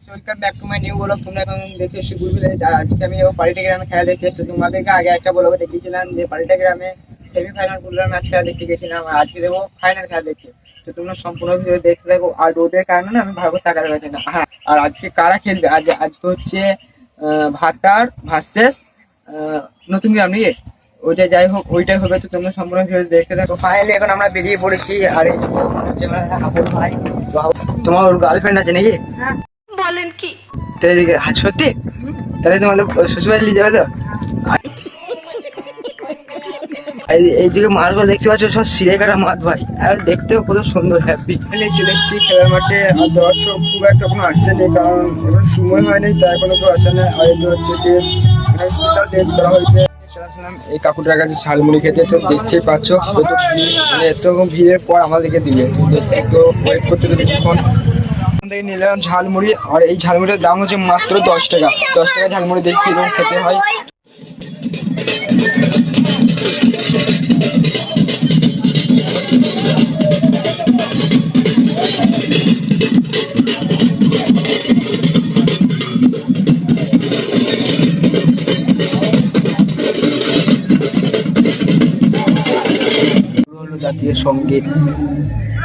Guys welcome back to my new blog তোমরা এখন দেখে ভিলেজ আর আজকে আমি ও পার্টি গ্রামে খেলা দেখতে তো তোমাদেরকে আগে একটা ব্লগে দেখিয়েছিলাম যে পার্টি গ্রামে সেমিফাইনাল ফুটবল ম্যাচ খেলা দেখতে গেছিলাম আর আজকে দেবো ফাইনাল খেলা দেখতে। তো তোমরা সম্পূর্ণ ভিডিও দেখতে থাকো। আর রোদের কারণে আমি করে তাকাতে পারছি না। হ্যাঁ আর আজকে কারা খেলবে? আজ, আজকে হচ্ছে ভাতার ভার্সেস নতুন গ্রাম নিয়ে। ওইটা যাই হোক, ওইটাই হবে। তো তোমরা সম্পূর্ণ ভিডিও দেখতে থাকো। ফাইনালি এখন আমরা বেরিয়ে পড়েছি। আর এই যে ভাই, তোমার গার্লফ্রেন্ড আছে নাকি? বলেন কি? সত্যি? তাহলে তোমাদের শ্বশুরবাড়ি নিয়ে যাবে তো? এই- এইদিকে মাছগুলো দেখতে পাচ্ছ সব সিরে কাটা মাছ ভাই। আর দেখতেও কত সুন্দর হ্যাপি চলে এসেছি খেলার মাঠে আর দর্শক খুব একটা কোনো আসছে নেই কারণ এখন সময় হয়নি তাই কোনো কেউ আসে না। আর এটা হচ্ছে টেস্ট মানে স্পেশাল টেস্ট করা হয়েছে। এই কাকুটার কাছে ঝালমুড়ি খেতে তো দেখতেই পাচ্ছ ভিড়, মানে এত ভিড়ের পর আমাদেরকে দিবে তো ওয়েট করতে কিছুক্ষণ। থেকে নিলাম ঝালমুড়ি, আর এই ঝালমুড়ির দাম হচ্ছে মাত্র দশ টাকা। দশ টাকা ঝালমুড়ি দেখছি এবং খেতে হয়।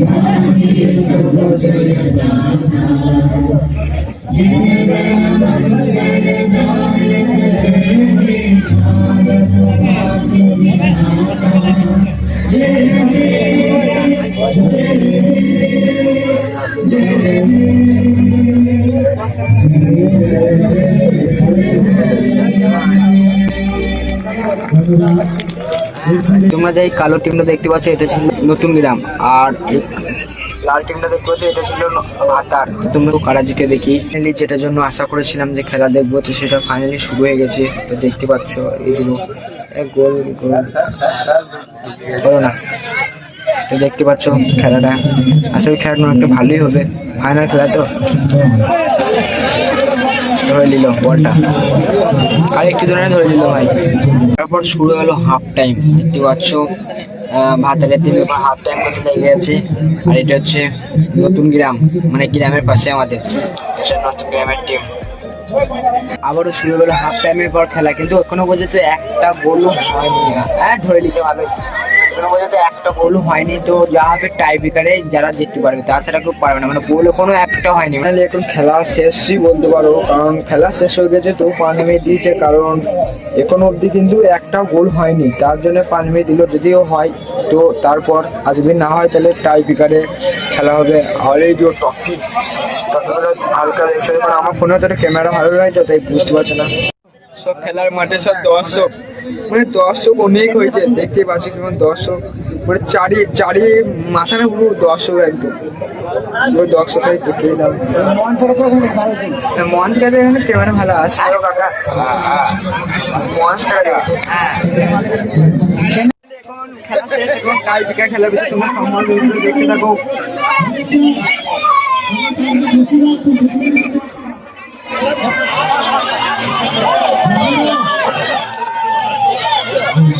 শুরু হলো জাতীয় সংগীত তোমরা যে কালো টিমটা দেখতে পাচ্ছ, এটা ছিল নতুন গ্রাম। আর লাল টিমটা দেখতে পাচ্ছ, এটা ছিল ভাতার। তোমরা কারা জিতে দেখি। ফাইনালি যেটার জন্য আশা করেছিলাম যে খেলা দেখব, তো সেটা ফাইনালি শুরু হয়ে গেছে। তো দেখতে পাচ্ছ, এই দিন গোল গোল। বলো না। তো দেখতে পাচ্ছ খেলাটা। আসলে খেলাটা একটা ভালোই হবে। ফাইনাল খেলা তো? ধরে নিল বলটা। আর একটু ধরে ধরে নিল ভাই। তারপর শুরু হলো হাফ টাইম দেখতে পাচ্ছ ভাতারের টিমে হাফ টাইম করতে লেগে গেছে। আর এটা হচ্ছে নতুন গ্রাম মানে গ্রামের পাশে আমাদের। নতুন গ্রামের টিম আবারও শুরু হলো হাফ টাইমের পর খেলা, কিন্তু এখনও পর্যন্ত একটা গোলও হয়নি। হ্যাঁ ধরে নিচ্ছে ভালো এখনও পর্যন্ত একটা গোলও হয়নি তো যা হবে টাই যারা জিততে পারবে তাছাড়া কেউ পারবে না। মানে গোল কোনো একটা হয়নি। মানে এখন খেলা শেষই বলতে পারো? কারণ খেলা শেষ হয়ে গেছে তো পানিমে দিয়েছে। কারণ এখনও অবধি কিন্তু একটা গোল হয়নি। তার জন্য পানিমে দিল যদিও হয় তো তারপর আর যদি না হয় তাহলে টাই ব্রেকারে খেলা হবে। আর এই যে টকি হালকা দেখছে। আমার ফোনে তো ক্যামেরা ভালো নয় তো তাই বুঝতে পারছ না। সব খেলার মাঠে সব দর্শক। মানে দর্শক অনেক হয়েছে দেখতে পাচ্ছি কেমন দর্শক। মানে চারি চারি মাথাটা পুরো দর্শক একদম। ওই দর্শকটাই দেখে এলাম মন থেকে তো এখানে ক্যামেরা ভালো আছে। কাকা। থেকে এখন খেলা শেষ, এখন টাই বিকার খেলা হচ্ছে, তোমরা সম্মান দেখতে থাকো।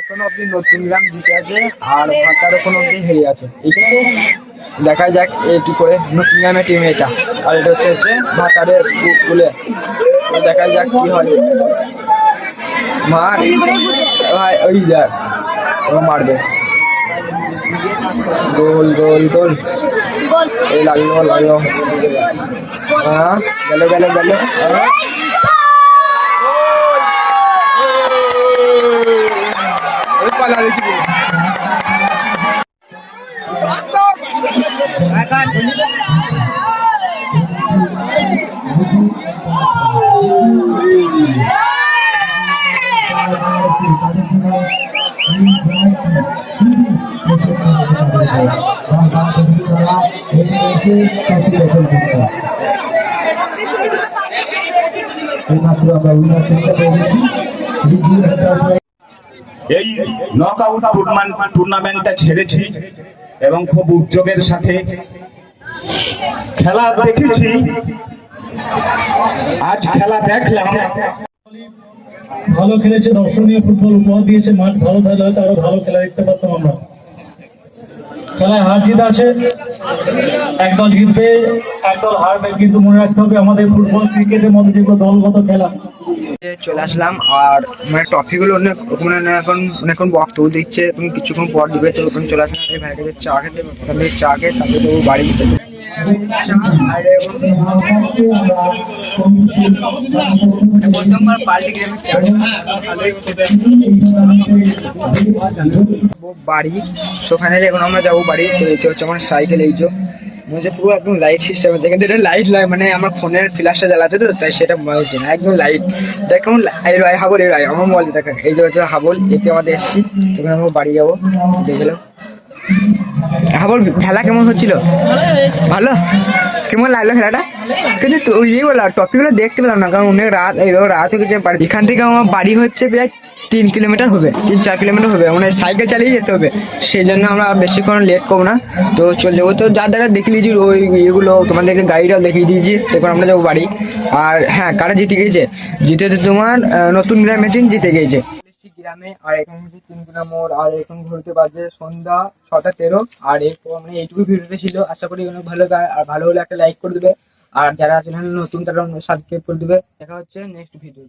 এখনও অব্দি নতুন গ্রাম জিতে আছে আর ভাতার এখনও অব্দি হেরে আছে। এটা তো দেখা যাক এ কি করে নতুন গ্রামের টিম এটা। আর এটা হচ্ছে হচ্ছে ভাতারের কুলে দেখা যাক কি হয়। মার। ভাই ওই ও মারবে। গোল গোল গোল। এই লাগল লাগল হ্যাঁ গেল গেল গেল। হ্যাঁ। এসে ট্রফি দখল করতে এইমাত্র আমরা উইনার চিন্তা পেয়েছি রিজি এন্টারপ্রাইজ এই টুর্নামেন্টটা ছেড়েছি এবং খুব উদ্যোগের সাথে খেলা দেখেছি। আজ খেলা দেখলাম। ভালো খেলেছে দর্শনীয় ফুটবল উপহার দিয়েছে মাঠ ভালো থাকলে হয়তো আরও ভালো খেলা দেখতে পারতাম আমরা। খেলায় হার জিত আছে। একদল জিতবে, একদল হারবে, কিন্তু মনে রাখতে হবে আমাদের ফুটবল ক্রিকেটের মধ্যে যেগুলো দলগত খেলা। চলে আসলাম, আর মানে টপিকগুলো অনেক ওখানে এখন অনেকক্ষণ বক্তব্য দিচ্ছে কিছুক্ষণ পর দিবে তো ওখানে চলে আসলাম এই চা খেতে চা খেয়ে তারপরে তো বাড়ি বাড়ি, সেখানে এখন আমরা যাব বাড়ি তো হচ্ছে আমার সাইকেল, এই যে। মনে পুরো একদম লাইট সিস্টেম আছে কিন্তু এটা লাইট লাগে মানে আমার ফোনের ফ্ল্যাশটা জ্বালাতে তো, তাই সেটা হচ্ছে না, একদম লাইট দেখ কেমন হাবল, এই আমার মোবাইল দেখ, এই যে হচ্ছে হাবল, এতে আমাদের এসছি তখন আমরা বাড়ি যাব দেখলাম হাবল খেলা কেমন হচ্ছিল? ভালো? কেমন লাগল খেলাটা? কিন্তু তো ইয়েগুলো টপিকগুলো দেখতে পেলাম না কারণ অনেক রাত এইভাবে রাত হয়ে গেছে বাড়ি এখান থেকে আমার বাড়ি হচ্ছে প্রায় তিন কিলোমিটার হবে তিন চার কিলোমিটার হবে মানে সাইকেল চালিয়ে যেতে হবে সেই জন্য আমরা বেশিক্ষণ লেট করব না। তো চলে যাব তো যার দেখা দেখে নিয়েছি ওই ইয়েগুলো তোমাদেরকে গাড়িটাও দেখিয়ে দিয়েছি এরপর আমরা যাব বাড়ি। আর হ্যাঁ কারা জিতে গিয়েছে জিতেছে তোমার নতুন গ্রাম মেশিন জিতে গিয়েছে গ্রামে আর এখন হচ্ছে তিন গ্রাম মোড় আর এখন ঘুরতে বাজে সন্ধ্যা ছটা তেরো। আর এরপর মানে এইটুকু ভিডিওতে ছিল। আশা করি অনেক ভালো আর ভালো হলে একটা লাইক করে দেবে। আর যারা চ্যানেল নতুন, তারা সাবস্ক্রাইব করে দেবে। দেখা হচ্ছে নেক্সট ভিডিও